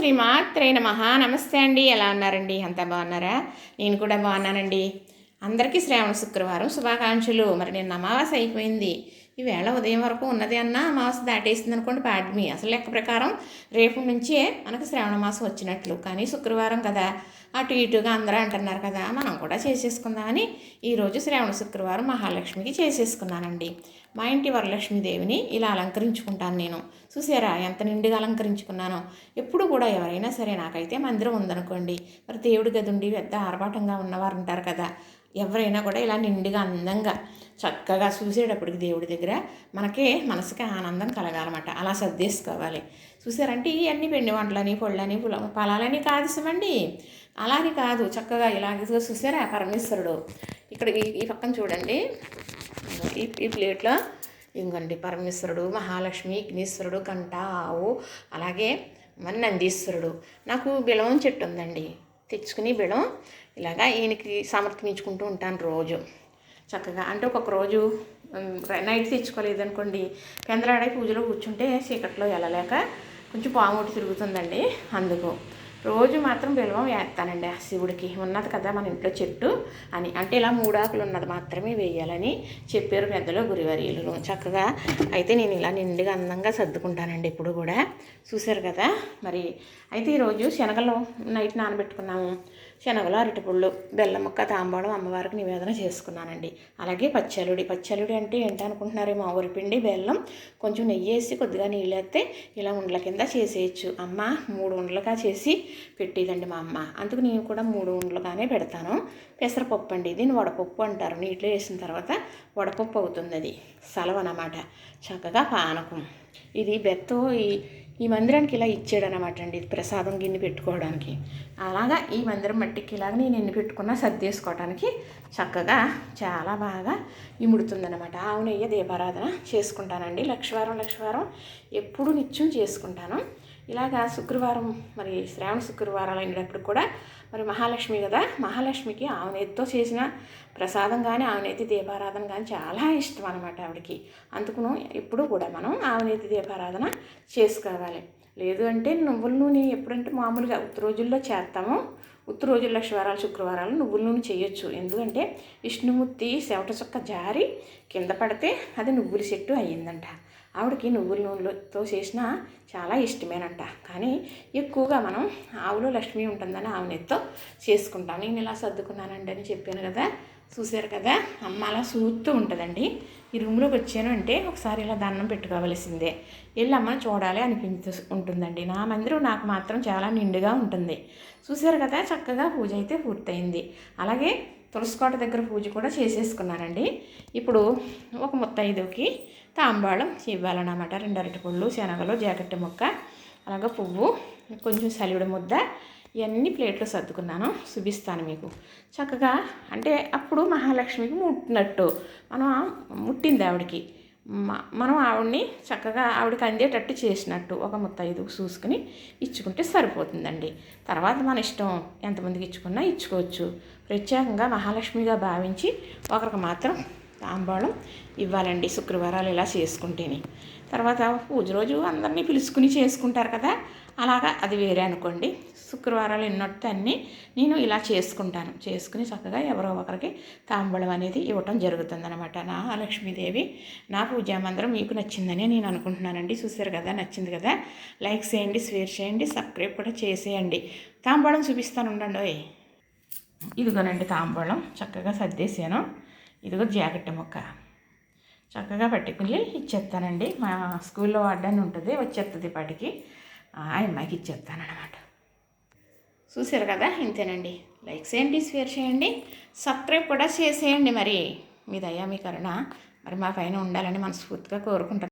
శ్రీమాత్రే నమ. నమస్తే అండి. ఎలా ఉన్నారండి? అంతా బాగున్నారా? నేను కూడా బాగున్నానండి. అందరికీ శ్రావణ శుక్రవారం శుభాకాంక్షలు. మరి నిన్న అమావాస అయిపోయింది. ఈవేళ ఉదయం వరకు ఉన్నది అన్న అమావాస దాటేసింది అనుకోండి పాడ్మి. అసలు లెక్క ప్రకారం రేపు నుంచే మనకు శ్రావణ మాసం వచ్చినట్లు. కానీ శుక్రవారం కదా. అటు ఇటుగా అందరూ అంటున్నారు కదా. మనం కూడా చేసేసుకుందామని ఈరోజు శ్రావణ శుక్రవారం మహాలక్ష్మికి చేసేసుకున్నానండి. మా ఇంటి వరలక్ష్మీదేవిని ఇలా అలంకరించుకుంటాను నేను. చూసారా ఎంత నిండుగా అలంకరించుకున్నానో. ఎప్పుడు కూడా ఎవరైనా సరే నాకైతే మందిరం ఉందనుకోండి. మరి దేవుడి గది ఉండి పెద్ద ఆర్భాటంగా ఉన్నవారు ఉంటారు కదా. ఎవరైనా కూడా ఇలా నిండుగా అందంగా చక్కగా చూసేటప్పటికి దేవుడి దగ్గర మనకే మనసుకి ఆనందం కలగాలన్నమాట. అలా సర్దేసుకోవాలి. చూసారంటే ఇవన్నీ పిండి వంటలని పొళ్ళని పొలాలని కాదు ఇవ్వండి అలానే కాదు. చక్కగా ఇలాగ చూసారా పరమేశ్వరుడు. ఇక్కడ ఈ ఈ పక్కన చూడండి. ఈ ఈ ప్లేట్లో ఇంకండి పరమేశ్వరుడు మహాలక్ష్మి అగ్నీశ్వరుడు కంట ఆవు అలాగే మరి నందీశ్వరుడు. నాకు బిలవం చెట్టు ఉందండి. తెచ్చుకుని బిలం ఇలాగా ఈయనకి సమర్పించుకుంటూ ఉంటాను రోజు. చక్కగా అంటే ఒక్కొక్క రోజు నైట్ తెచ్చుకోలేదనుకోండి పెందలాడే పూజలో కూర్చుంటే చీకట్లో వెళ్ళలేక కొంచెం పాముటి తిరుగుతుందండి అందుకు. రోజు మాత్రం బిల్వం వేస్తానండి. ఆ శివుడికి ఉన్నది కదా మన ఇంట్లో చెట్టు అని. అంటే ఇలా మూడాకులు ఉన్నది మాత్రమే వేయాలని చెప్పారు పెద్దలు గురివర్యులు. చక్కగా అయితే నేను ఇలా నిండుగా అందంగా సర్దుకుంటానండి ఇప్పుడు కూడా. చూశారు కదా మరి. అయితే ఈరోజు శనగలు నైట్ నానబెట్టుకున్నాము. శనగలు అరటిపళ్ళు బెల్లం ముక్క తాంబాడం అమ్మవారికి నివేదన చేసుకున్నానండి. అలాగే పచ్చలుడి పచ్చలుడి అంటే ఏంటి అనుకుంటున్నారేమో? ఊరిపిండి బెల్లం కొంచెం నెయ్యి వేసి కొద్దిగా నీళ్ళు వేస్తే ఇలా ఉండల కింద చేసేయచ్చు. అమ్మ మూడు ఉండలుగా చేసి పెట్టేదండి మా అమ్మ. అందుకు నేను కూడా మూడు ఉండలుగానే పెడతాను. పెసరపప్పు అండి దీన్ని వడపప్పు అంటారు. నీటిలో వేసిన తర్వాత వడపప్పు అవుతుంది అది. సలవ అన్నమాట. చక్కగా పానకం. ఇది బెత్తో ఈ ఈ మందిరానికి ఇలా ఇచ్చాడనమాట అండి ఇది ప్రసాదం గిన్నె పెట్టుకోవడానికి. అలాగా ఈ మందిరం మట్టికి ఇలాగ నేను ఎన్ని పెట్టుకున్నా సర్దేసుకోవడానికి చక్కగా చాలా బాగా ఇముడుతుందనమాట ఆవునయ్య దీపారాధన చేసుకుంటానండి. లక్షవారం లక్షవారం ఎప్పుడు నిత్యం చేసుకుంటాను. ఇలాగా శుక్రవారం మరి శ్రావణ శుక్రవారాలు అయినప్పుడు కూడా మరి మహాలక్ష్మి కదా మహాలక్ష్మికి ఆవునేతితో చేసిన ప్రసాదం కానీ ఆవునేతి దీపారాధన కానీ చాలా ఇష్టం అనమాట ఆవిడకి. అందుకును ఎప్పుడు కూడా మనం ఆవునేతి దీపారాధన చేసుకోవాలి. లేదు అంటే నువ్వుల నూనె ఎప్పుడంటే మామూలుగా ఉత్తర రోజుల్లో చేస్తాము. ఉత్తర రోజుల్లో శివారాలు శుక్రవారాలు నువ్వుల నూనె చేయొచ్చు. ఎందుకంటే విష్ణుమూర్తి సెవట చుక్క జారి కింద పడితే అది నువ్వుల చెట్టు అయ్యిందంట. ఆవిడకి నువ్వుల నూనెలతో చేసిన చాలా ఇష్టమేనంట. కానీ ఎక్కువగా మనం ఆవులో లక్ష్మి ఉంటుందని ఆవునెత్తో చేసుకుంటాను నేను ఇలా సర్దుకున్నానండి అని చెప్పాను కదా. చూశారు కదా? అమ్మ అలా చూస్తూ ఉంటుందండి. ఈ రూమ్లోకి వచ్చాను అంటే ఒకసారి ఇలా దండం పెట్టుకోవలసిందే. వెళ్ళి అమ్మని చూడాలి అనిపించు ఉంటుందండి. నా మందిరం నాకు మాత్రం చాలా నిండుగా ఉంటుంది. చూశారు కదా? చక్కగా పూజ అయితే పూర్తయింది. అలాగే తులసికోట దగ్గర పూజ కూడా చేసేసుకున్నానండి. ఇప్పుడు ఒక ముత్తైదుకి తాంబాళం ఇవ్వాలన్నమాట. రెండు అరటిపళ్ళు శనగలు జాకెట్ ముక్క అలాగే పువ్వు కొంచెం సలివిడ ముద్ద ఇవన్నీ ప్లేట్లో సర్దుకున్నాను. చూపిస్తాను మీకు. చక్కగా అంటే అప్పుడు మహాలక్ష్మికి ముట్టినట్టు. మనం ముట్టింది ఆవిడకి. మనం ఆవిడని చక్కగా ఆవిడకి అందేటట్టు చేసినట్టు ఒక ముత్తైదు చూసుకుని ఇచ్చుకుంటే సరిపోతుందండి. తర్వాత మన ఇష్టం ఎంతమందికి ఇచ్చుకున్నా ఇచ్చుకోవచ్చు. ప్రత్యేకంగా మహాలక్ష్మిగా భావించి ఒకరికి మాత్రం తాంబాళం ఇవ్వాలండి శుక్రవారాలు ఇలా చేసుకుంటేనే. తర్వాత పూజ రోజు అందరినీ పిలుచుకుని చేసుకుంటారు కదా అలాగా అది వేరే అనుకోండి. శుక్రవారాలు ఎన్నట్టు అన్నీ నేను ఇలా చేసుకుంటాను. చేసుకుని చక్కగా ఎవరో ఒకరికి తాంబూలం అనేది ఇవ్వటం జరుగుతుందనమాట నా లక్ష్మీదేవి నా పూజామందరం మీకు నచ్చిందని నేను అనుకుంటున్నానండి. చూసారు కదా నచ్చింది కదా? లైక్ చేయండి షేర్ చేయండి సబ్స్క్రైబ్ కూడా చేసేయండి. తాంబూలం చూపిస్తాను ఉండండి ఇదిగోనండి తాంబూలం చక్కగా సర్దేశాను. ఇదిగో జాకెట్ మొక్క. చక్కగా పట్టుకుని ఇచ్చేస్తానండి. మా స్కూల్లో వాడడానికి ఉంటుంది వచ్చేస్తుంది పాటికి ఆ అమ్మాయికి ఇచ్చేస్తానమాట చూసారు కదా? ఇంతేనండి. లైక్ చేయండి షేర్ చేయండి. సబ్స్క్రైబ్ కూడా చేసేయండి మరి. మీ దయా మీ కరుణ. మరి మా పైన ఉండాలని మనస్ఫూర్తిగా కోరుకుంటాను